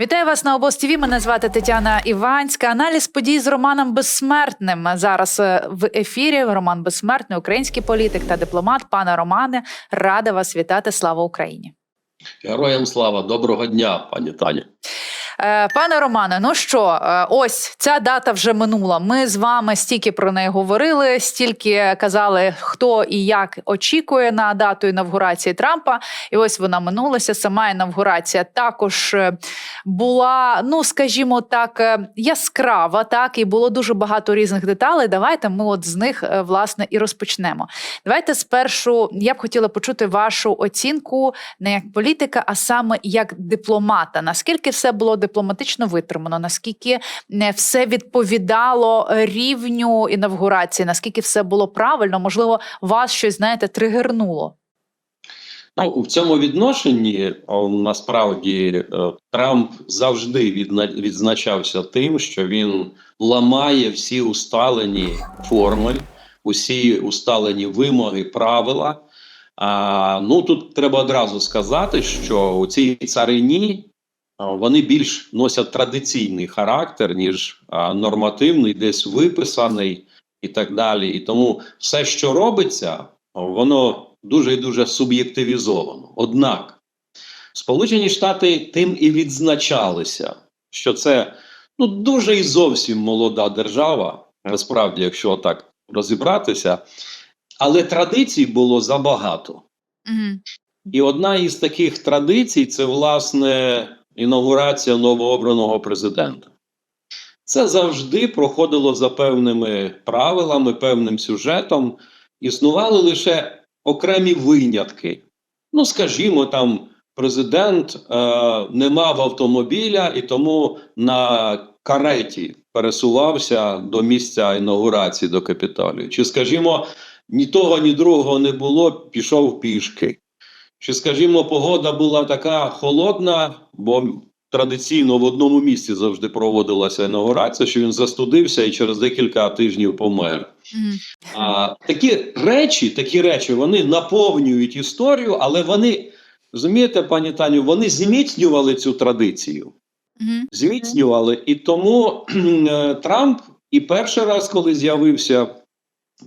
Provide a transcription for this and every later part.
Вітаю вас на обоз ТВ. Мене звати Тетяна Іванська. Аналіз подій з Романом Безсмертним зараз е, в ефірі. Роман Безсмертний, український політик та дипломат. Пане Романе, рада вас вітати. Слава Україні. Героям слава, доброго дня, пані Тані. Е, Пане Романе, ну що, е, ось ця дата вже минула. Ми з вами стільки про неї говорили, стільки казали, хто і як очікує на дату інавгурації Трампа. І ось вона минулася. Сама інавгурація також була, ну скажімо так, е, яскрава. Так і було дуже багато різних деталей. Давайте ми от з них е, власне і розпочнемо. Давайте спершу я б хотіла почути вашу оцінку не як політика, а саме як дипломата. Наскільки все було дипломатично витримано? Наскільки не все відповідало рівню інавгурації? Наскільки все було правильно? Можливо, вас щось знаєте тригернуло? Ну, в цьому відношенні насправді е, Трамп завжди відзначався тим, що він ламає всі усталені форми, усі усталені вимоги, правила. А, ну тут треба одразу сказати, що у цій царині вони більш носять традиційний характер, ніж нормативний, десь виписаний і так далі. І тому все, що робиться, воно дуже і дуже суб'єктивізовано. Однак Сполучені Штати тим і відзначалися, що це ну дуже і зовсім молода держава, насправді, якщо так розібратися, але традицій було забагато. Угу. І одна із таких традицій це власне інаугурація новообраного президента. Це завжди проходило за певними правилами, певним сюжетом. Існували лише окремі винятки. Ну, скажімо, там президент е, не мав автомобіля і тому на кареті пересувався до місця інаугурації до капіталію. Чи, скажімо, ні того, ні другого не було, пішов пішки. Чи, скажімо, погода була така холодна, бо традиційно в одному місці завжди проводилася інаугурація, що він застудився і через декілька тижнів помер. А, такі речі, такі речі, вони наповнюють історію, але вони, розумієте, пані Таню, вони зміцнювали цю традицію. Зміцнювали. І тому е, Трамп і перший раз, коли з'явився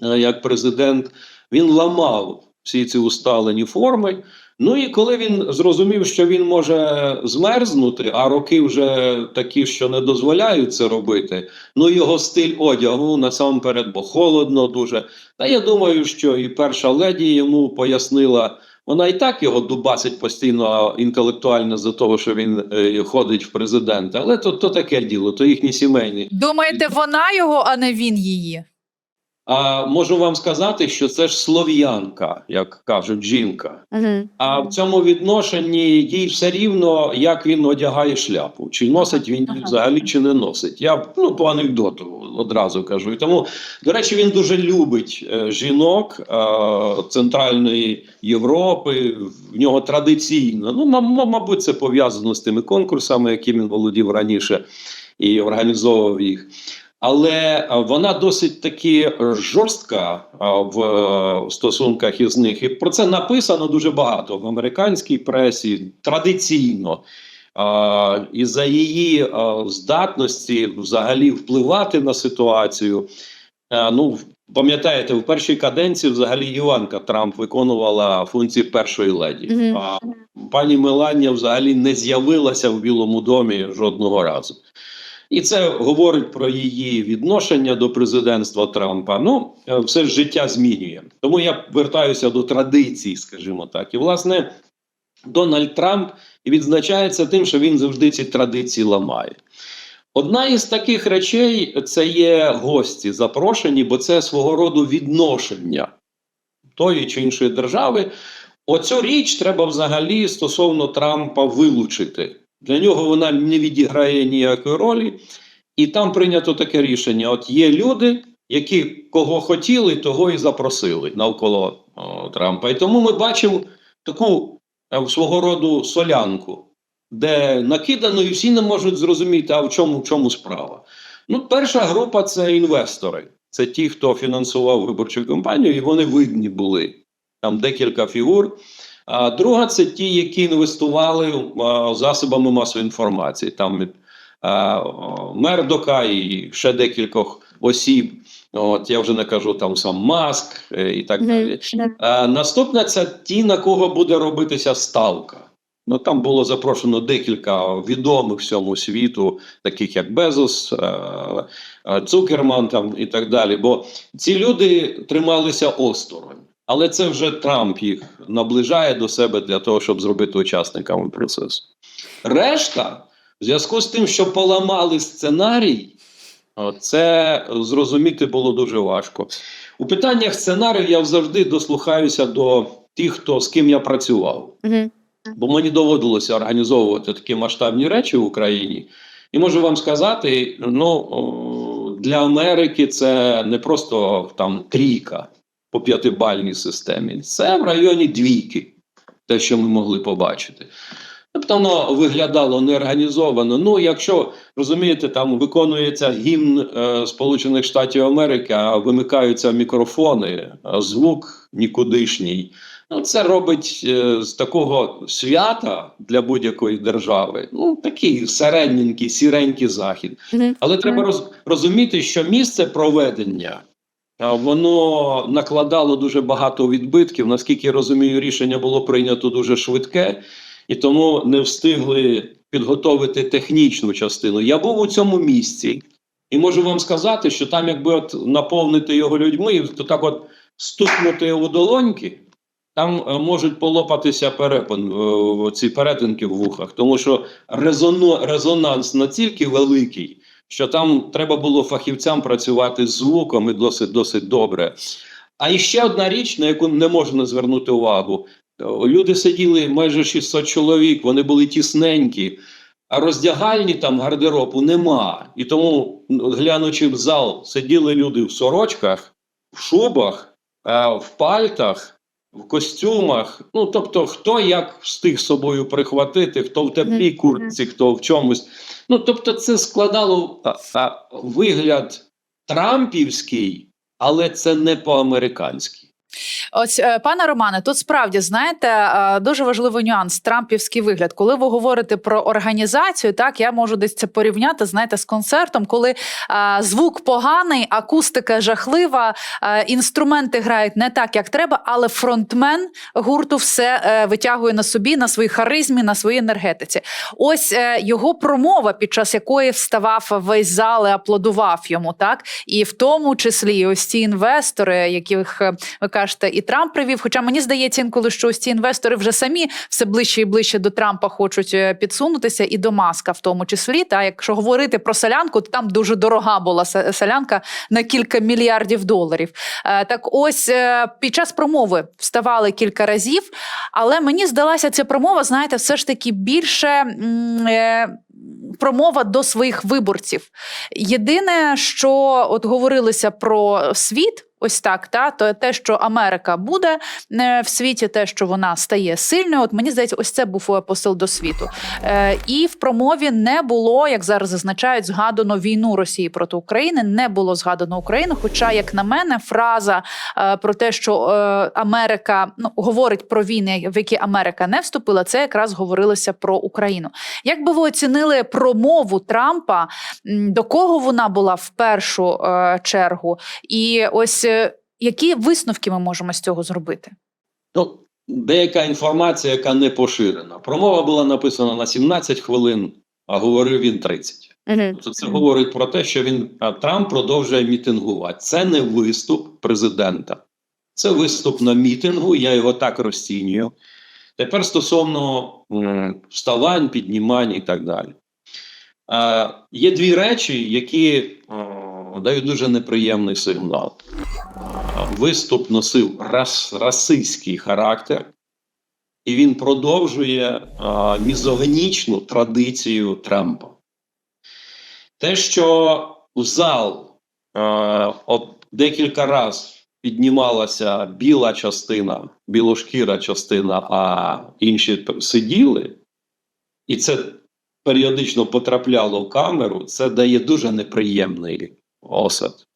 е, як президент, він ламав всі ці усталені форми. Ну і коли він зрозумів, що він може змерзнути, а роки вже такі, що не дозволяють це робити. Ну його стиль одягу насамперед, бо холодно дуже. Та я думаю, що і перша леді йому пояснила. Вона і так його дубасить постійно інтелектуально за того, що він е, ходить в президенти. Але то, то таке діло, то їхні сімейні. Думаєте, вона його, а не він її? А можу вам сказати, що це ж слов'янка, як кажуть, жінка. Угу. А в цьому відношенні їй все рівно, як він одягає шляпу, чи носить він її Ага. взагалі, чи не носить. Я ну по анекдоту одразу кажу. І тому, до речі, він дуже любить е, жінок е, Центральної Європи. В нього традиційно. Ну, ма- ма- мабуть, це пов'язано з тими конкурсами, яким він володів раніше і організовував їх. Але е, вона досить таки е, жорстка е, в стосунках із них. І про це написано дуже багато в американській пресі традиційно. І за її здатності взагалі впливати на ситуацію. Ну, пам'ятаєте, в першій каденції взагалі Іванка Трамп виконувала функції першої леді. Мгм. А пані Меланія взагалі не з'явилася в Білому домі жодного разу. І це говорить про її відношення до президентства Трампа. Ну, е, все ж життя змінює. Тому я вертаюся до традицій, скажімо так. І, власне, Дональд Трамп відзначається тим, що він завжди ці традиції ламає. Одна із таких речей це є гості запрошені, бо це свого роду відношення тої чи іншої держави. Оцю річ треба взагалі стосовно Трампа вилучити. Для нього вона не відіграє ніякої ролі, і там прийнято таке рішення: от є люди, які кого хотіли, того і запросили навколо о, Трампа. І тому ми бачимо таку е, свого роду солянку, де накидано, і всі не можуть зрозуміти, а в чому, в чому справа. Ну, перша група це інвестори. Це ті, хто фінансував виборчу кампанію, і вони видні були. Там декілька фігур. А друга це ті, які інвестували а, засобами масової інформації. Там а, Мердока і ще декількох осіб. От я вже не кажу там сам Маск е, і так далі. Да. А, наступне це ті, на кого буде робитися ставка. Ну там було запрошено декілька відомих всьому світу, таких як Безос, е, е, Цукерман там і так далі. Бо ці люди трималися осторонь. Але це вже Трамп їх наближає до себе для того, щоб зробити учасниками процесу. Решта, в зв'язку з тим, що поламали сценарій, це зрозуміти було дуже важко. У питаннях сценарію я завжди дослухаюся до тих, хто з ким я працював. Мгм. Бо мені доводилося організовувати такі масштабні речі в Україні. І можу вам сказати: ну для Америки це не просто там трійка по п'ятибальній системі, це в районі двійки, те, що ми могли побачити. Тобто воно виглядало неорганізовано. Ну, якщо розумієте, там виконується гімн е, Сполучених Штатів Америки, а вимикаються мікрофони, а звук нікудишній. Ну, це робить е, з такого свята для будь-якої держави. Ну, такий середненький, сіренький захід. Але треба роз, розуміти, що місце проведення воно накладало дуже багато відбитків. Наскільки я розумію, рішення було прийнято дуже швидке, і тому не встигли підготовити технічну частину. Я був у цьому місці, і можу вам сказати, що там, якби от наповнити його людьми, то так от стукнути у долоньки. Там е, можуть полопатися перепон, е, ці перетинки в вухах, тому що резонанс настільки великий, що там треба було фахівцям працювати з звуком і досить досить добре. А іще одна річ, на яку не можна звернути увагу: люди сиділи майже 600 чоловік, вони були тісненькі, а роздягальні там гардеробу нема. І тому, ну, глянучи в зал, сиділи люди в сорочках, в шубах, в пальтах в костюмах. Ну тобто, хто як встиг собою прихватити, хто в теплій курці, куртці, хто в чомусь. Ну тобто, це складало а, а, вигляд трампівський, але це не по-американськи. Ось, е, пане Романе, тут справді знаєте е, дуже важливий нюанс трампівський вигляд. Коли ви говорите про організацію, так я можу десь це порівняти, знаєте, з концертом, коли е, звук поганий, акустика жахлива, е, інструменти грають не так, як треба, але фронтмен гурту все е, витягує на собі, на своїй харизмі, на своїй енергетиці. Ось е, його промова, під час якої вставав весь зал і аплодував йому, так і в тому числі ось ці інвестори, яких ви кажете, і Трамп привів. Хоча мені здається, інколи що ось ці інвестори вже самі все ближче і ближче до Трампа хочуть е, підсунутися, і до Маска, в тому числі. Та якщо говорити про селянку, то там дуже дорога була се- селянка на кілька мільярдів доларів. Е, Так, ось е, під час промови вставали кілька разів, але мені здалася ця промова, знаєте, все ж таки більше. Промова до своїх виборців. Єдине, що от говорилося про світ, ось так, та то те, що Америка буде е, в світі, те, що вона стає сильною. От мені здається, ось це був посил до світу. Е, і в промові не було, як зараз зазначають, згадано війну Росії проти України. Не було згадано Україну. Хоча, як на мене, фраза е, про те, що е, Америка ну говорить про війни, в які Америка не вступила, це якраз говорилося про Україну. Як би ви оцінили промову Трампа? До кого вона була в першу е, чергу? І ось які висновки ми можемо з цього зробити? Ну, деяка інформація, яка не поширена. Промова була написана на 17 хвилин, а говорив він 30. Мгм. Тобто це говорить про те, що він Трамп продовжує мітингувати. Це не виступ президента, це виступ на мітингу. Я його так розцінюю. Тепер стосовно вставань, піднімань і так далі. А, є дві речі, які дають дуже неприємний сигнал. Виступ носив рас, расистський характер, і він продовжує а, мізогнічну традицію Трампа. Те, що в зал е, от декілька разів піднімалася біла частина, білошкіра частина, а інші сиділи, і це періодично потрапляло в камеру, це дає дуже неприємний осад.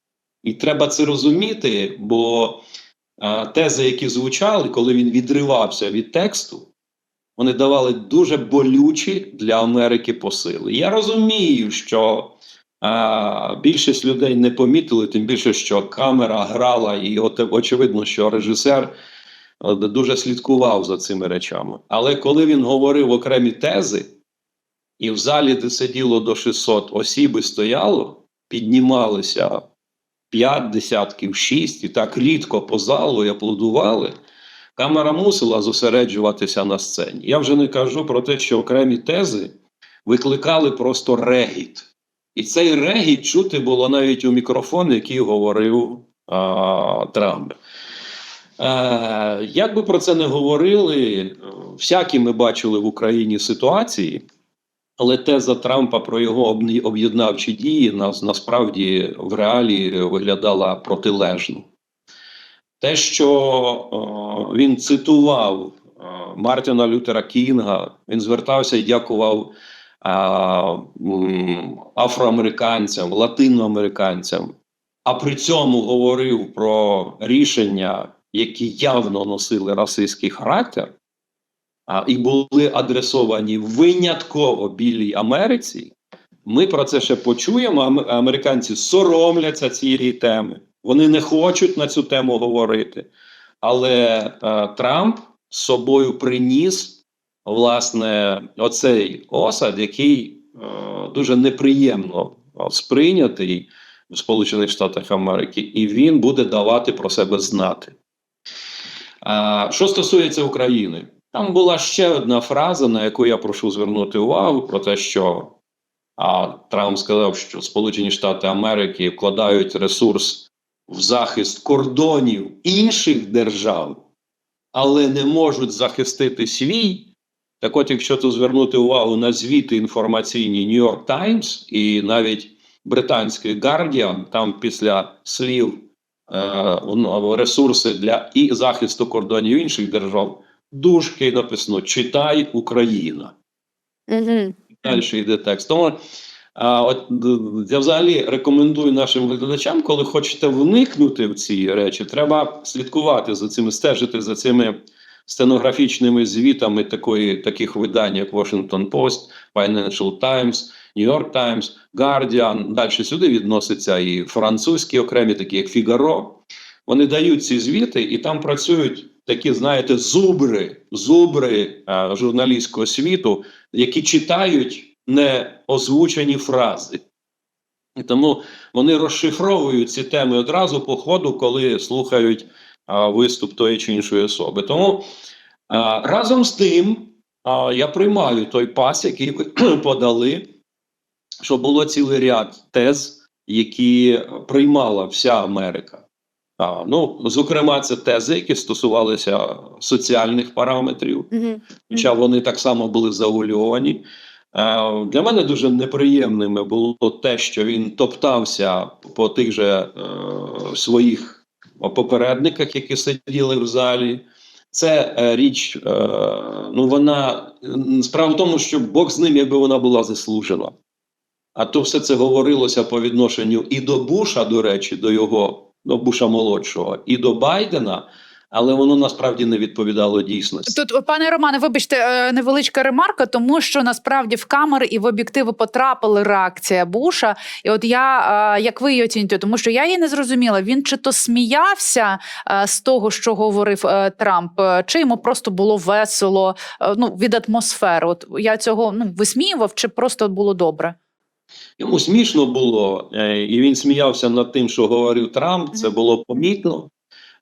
І треба це розуміти, бо а, тези, які звучали, коли він відривався від тексту, вони давали дуже болючі для Америки посили. Я розумію, що а, більшість людей не помітили, тим більше, що камера грала, і от, очевидно, що режисер е, дуже слідкував за цими речами. Але коли він говорив окремі тези, і в залі, де сиділо до 600 осіб і стояло, піднімалися п'ять десятків, шість, і так рідко по залу і аплодували. Камера мусила зосереджуватися на сцені. Я вже не кажу про те, що окремі тези викликали просто регіт. І цей регіт чути було навіть у мікрофон, який говорив а, Трамп. Е, як би про це не говорили, всякі ми бачили в Україні ситуації, але теза Трампа про його об'єднавчі дії нас насправді в реалії виглядала протилежно. Те, що е, він цитував е, Мартіна Лютера Кінга, він звертався і дякував е, афроамериканцям, латиноамериканцям, а при цьому говорив про рішення, які явно носили расистський характер, і були адресовані винятково білій Америці. Ми про це ще почуємо. Американці соромляться цієї теми. Вони не хочуть на цю тему говорити. Але е, Трамп з собою приніс власне оцей осад, який е, дуже неприємно е, сприйнятий в Сполучених Штатах Америки, і він буде давати про себе знати. А, що стосується України, там була ще одна фраза, на яку я прошу звернути увагу, про те, що а, Трамп сказав, що Сполучені Штати Америки вкладають ресурс в захист кордонів інших держав, але не можуть захистити свій. Так от, якщо тут звернути увагу на звіти інформаційні New York Times і навіть британський Guardian, там після слів е, ресурси для і захисту кордонів інших держав, дужки написано Читай Україна. Угу. Далі йде текст. Тому а, от, я взагалі рекомендую нашим глядачам, коли хочете вникнути в ці речі, треба слідкувати за цими, стежити за цими стенографічними звітами такої, таких видань, як Washington Post, Financial Times, New York Times, Guardian. Далі сюди відносяться і французькі окремі, такі як Figaro. Вони дають ці звіти, і там працюють такі, знаєте, зубри, зубри а, журналістського світу, які читають не озвучені фрази. І тому вони розшифровують ці теми одразу по ходу, коли слухають а, виступ тої чи іншої особи. Тому а, разом з тим а, я приймаю той пас, який ви подали, що було цілий ряд тез, які приймала вся Америка. А, ну, зокрема, це тези, які стосувалися соціальних параметрів, хоча вони так само були завуальовані. Для мене дуже неприємними було те, що він топтався по тих же е, своїх попередниках, які сиділи в залі. Це е, річ, е, ну вона справа в тому, що Бог з ним, якби вона була заслужена. А то все це говорилося по відношенню і до Буша, до речі, до його до Буша молодшого, і до Байдена, але воно насправді не відповідало дійсності. Тут, пане Романе, вибачте, е, невеличка ремарка, тому що насправді в камери і в об'єктиви потрапила реакція Буша. І от я е, як ви її оцінюєте, тому що я її не зрозуміла. Він чи то сміявся е, з того, що говорив Трамп, чи йому просто було весело ну, від атмосфери. От я цього ну висміював, чи просто було добре? Йому смішно було, е, і він сміявся над тим, що говорив Трамп. Це було помітно.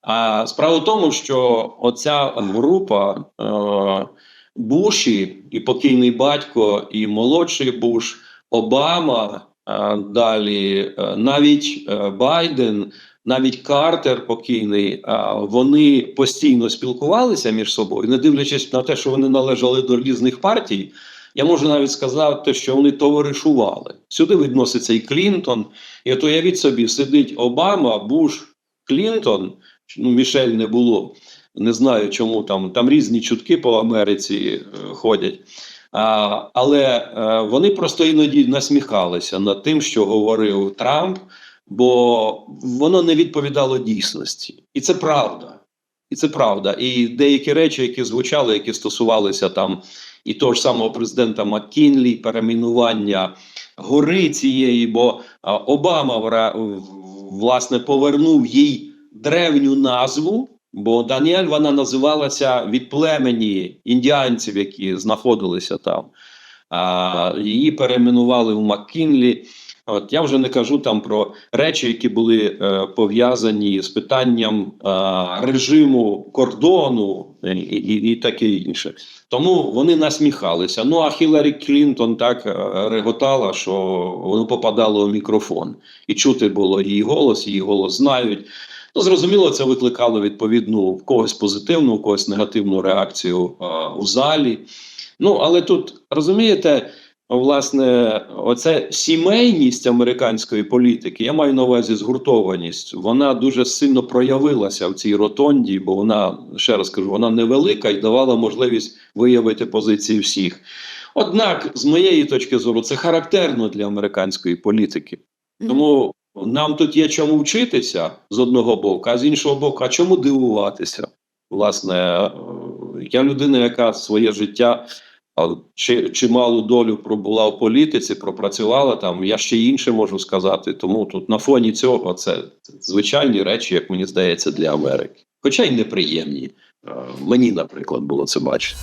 А справа в тому, що оця група е, Буші, і покійний батько, і молодший Буш, Обама, е, далі навіть Байден, навіть Картер покійний, вони постійно спілкувалися між собою, не дивлячись на те, що вони належали до різних партій. Я можу навіть сказати, що вони товаришували. Сюди відноситься і Клінтон. І от уявіть собі, сидить Обама, Буш, Клінтон. Ну, Мішель не було. Не знаю, чому там. Там різні чутки по Америці е, ходять. А, але е, вони просто іноді насміхалися над тим, що говорив Трамп, бо воно не відповідало дійсності. І це правда. І це правда. І деякі речі, які звучали, які стосувалися там і того ж самого президента Маккінлі, перейменування гори цієї, бо Обама власне повернув їй древню назву. Бо Даніель вона називалася від племені індіанців, які знаходилися там. А, її перейменували в Маккінлі. От я вже не кажу там про речі, які були е, пов'язані з питанням е, режиму кордону і, і, і таке інше. Тому вони насміхалися. Ну а Хіларі Клінтон так е, реготала, що воно попадало у мікрофон, і чути було її голос, її голос знають. Ну, зрозуміло, це викликало відповідну в когось позитивну, у когось негативну реакцію е, у залі. Ну, але тут розумієте, власне, оце сімейність американської політики, я маю на увазі згуртованість, вона дуже сильно проявилася в цій ротонді, бо вона, ще раз кажу, вона невелика і давала можливість виявити позиції всіх. Однак, з моєї точки зору, це характерно для американської політики. Тому нам тут є чому вчитися з одного боку, а з іншого боку, а чому дивуватися? Власне, я людина, яка своє життя а, чи, чималу долю пробула в політиці, пропрацювала там. Я ще інше можу сказати. Тому тут на фоні цього це, це звичайні речі, як мені здається, для Америки. Хоча й неприємні. Е, Мені, наприклад, було це бачити.